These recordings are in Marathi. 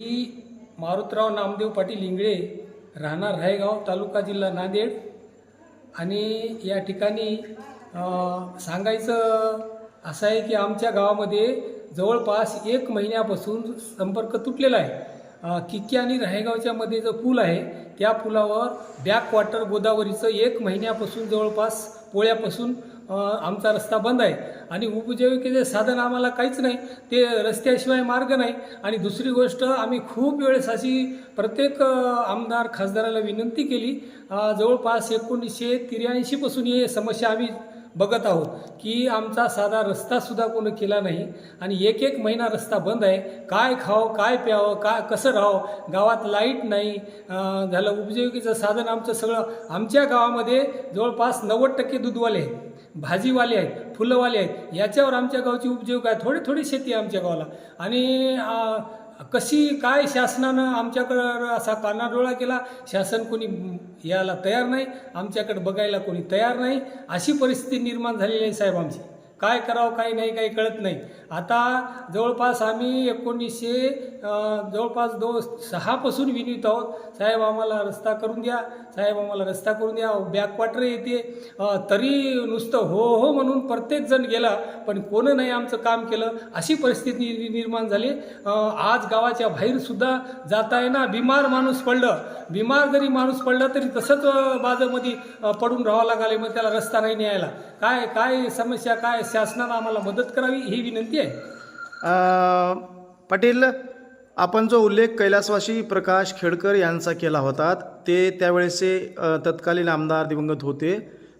मी मारुतराव नामदेव पाटील इंगळे राहणार रायगाव तालुका जिल्हा नांदेड. आणि या ठिकाणी सांगायचं असं आहे की आमच्या गावामध्ये जवळपास एक महिन्यापासून संपर्क तुटलेला आहे. किक्की आणि रायगावच्या मध्ये जो पूल आहे त्या पुलावर बॅक गोदावरीचं एक महिन्यापासून जवळपास पोळ्यापासून आमचा रस्ता बंद आहे. आणि उपजीविकेचे साधन आम्हाला काहीच नाही. ते रस्त्याशिवाय मार्ग नाही. आणि दुसरी गोष्ट आम्ही खूप वेळेस अशी प्रत्येक आमदार खासदाराला विनंती केली जवळपास एकोणीसशे त्र्याऐंशीपासून ही समस्या आम्ही बघत आहोत की आमचा साधा रस्तासुद्धा कोणी केला नाही आणि एक एक महिना रस्ता बंद आहे. काय खावं काय प्यावं काय कसं राहावं? गावात लाइट नाही. झालं उपजीविकेचं साधन आमचं सगळं. आमच्या गावामध्ये जवळपास नव्वद टक्के दूधवाले आहेत. भाजीवाले आहेत फुलंवाले आहेत. याच्यावर आमच्या गावची उपजीविका आहे. थोडी थोडी शेती आहे आमच्या गावाला. आणि कशी काय शासनानं आमच्याकडं असा कानाडोळा केला? शासन कोणी यायला तयार नाही. आमच्याकडं बघायला कोणी तयार नाही. अशी परिस्थिती निर्माण झालेली आहे साहेब आमची. काय करावं काय नाही काही कळत नाही. आता जवळपास आम्ही एकोणीसशे जवळपास दो सहापासून विनित आहोत. साहेब आम्हाला रस्ता करून द्या. साहेब आम्हाला रस्ता करून द्या. बॅकवॉटर येते. तरी नुसतं हो हो म्हणून प्रत्येकजण गेला पण कोण नाही आमचं काम केलं. अशी परिस्थिती निर्माण झाली. आज गावाच्या बाहेरसुद्धा जाता येईना बिमार माणूस पडलं. बिमार जरी माणूस पडला तरी तसंच बाजामध्ये पडून राहावं लागले मग त्याला रस्ता नाही न्यायला. काय काय समस्या काय शासनानं आम्हाला मदत करावी ही विनंती आहे. अ, पाटील आपण जो उल्लेख कैलासवासी प्रकाश खेडकर यांचा केला होता ते त्यावेळेचे अ, तत्कालीन आमदार दिवंगत होते.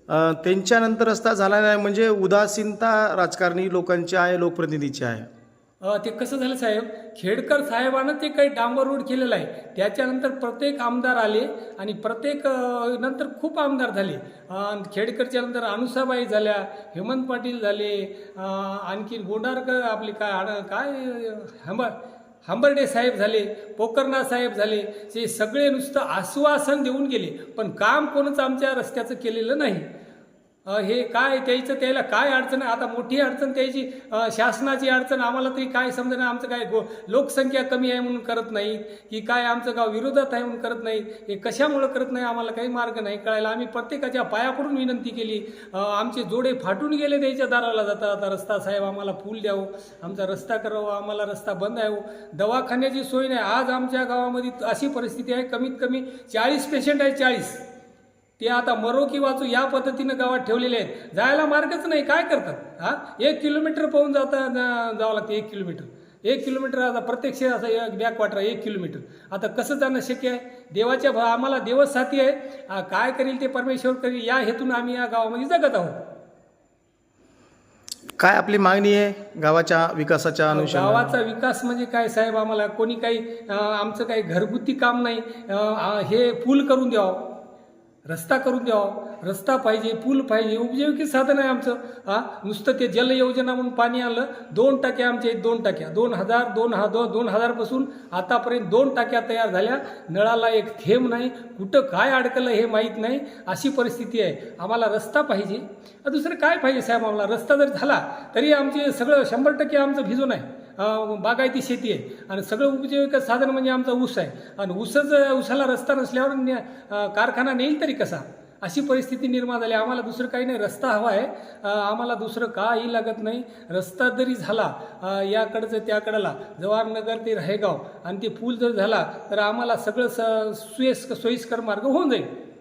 अ, त्यांच्यानंतर रस्ता झाला नाही म्हणजे उदासीनता राजकारणी लोकांची आहे लोकप्रतिनिधीची आहे. ते कसं झालं साहेब? खेडकर साहेबानं ते काही डांबर रोड केलेलं आहे. त्याच्यानंतर प्रत्येक आमदार आले आणि प्रत्येक नंतर खूप आमदार झाले. खेडकरच्या नंतर अनुसाबाई झाल्या हेमंत पाटील झाले आणखी गोंडारकर आपले काय काय हंबर हंबर्डे साहेब झाले पोकरनाथ साहेब झाले. ते सगळे नुसतं आश्वासन देऊन गेले. पण काम कोणच आमच्या रस्त्याचं केलेलं नाही. हे काय त्याचं त्याला काय अडचण आहे आता मोठी अडचण त्याची शासनाची अडचण आम्हाला तरी काय समजणं आमचं काय गो लोकसंख्या कमी आहे म्हणून करत नाही की काय आमचं गाव विरोधात आहे म्हणून करत नाही हे कशामुळं करत नाही आम्हाला काही मार्ग नाही कळायला. आम्ही प्रत्येकाच्या पायापडून विनंती केली आमचे जोडे फाटून गेले त्याच्या दाराला जातात आता रस्ता साहेब आम्हाला फूल द्यावं आमचा रस्ता करावा आम्हाला रस्ता बंद आहे. हो. दवाखान्याची सोय नाही. आज आमच्या गावामध्ये अशी परिस्थिती आहे कमीत कमी चाळीस पेशंट आहे चाळीस. ते आता मरो की वाचू या पद्धतीनं गावात ठेवलेले आहेत. जायला मार्गच नाही. काय करतात? हा? एक किलोमीटर पाहून जाता जावं लागतं एक किलोमीटर. एक किलोमीटर आता प्रत्यक्ष असं एक बॅक वाटर एक किलोमीटर. आता कसं जाणं शक्य आहे? देवाच्या भ- आम्हाला देवच साथी आहे. काय करील ते परमेश्वर करील या हेतून आम्ही या गावामध्ये जगत आहोत. काय आपली मागणी आहे गावाच्या विकासाच्या अनुषंगाने? गावाचा विकास म्हणजे काय साहेब? आम्हाला कोणी काही आमचं काही घरगुती काम नाही. हे पूल करून द्यावं. रस्ता करून द्यावा. रस्ता पाहिजे पूल पाहिजे उपजीविकेचं साधन आहे आमचं. हा? नुसतं ते जल योजना म्हणून पाणी आणलं दोन टाक्या आमच्या इथे दोन टाक्या. दोन हजार दोन हा दो दोन हजारपासून आतापर्यंत दोन टाक्या तयार झाल्या. नळाला एक थेंब नाही. कुठं काय अडकलं हे माहीत नाही. अशी परिस्थिती आहे. आम्हाला रस्ता पाहिजे. दुसरं काय पाहिजे साहेब आम्हाला? रस्ता जर झाला तरी आमचे सगळं शंभर टक्के आमचं भिजून आहे. बागायती शेती आहे. आणि सगळं उपजीविका साधन म्हणजे आमचा ऊस आहे. आणि ऊसच ऊसाला रस्ता नसल्यावर न्या- कारखाना नेईल तरी कसा? अशी परिस्थिती निर्माण झाली. आम्हाला दुसरं काही नाही. रस्ता हवा आहे. आम्हाला दुसरं काही लागत नाही. रस्ता जरी झाला याकडचं त्याकडला जवाहरनगर ते राहेगाव आणि ते पूल जर झाला तर आम्हाला सगळं स सोयीस्कर सोयीस्कर मार्ग होऊन जाईल.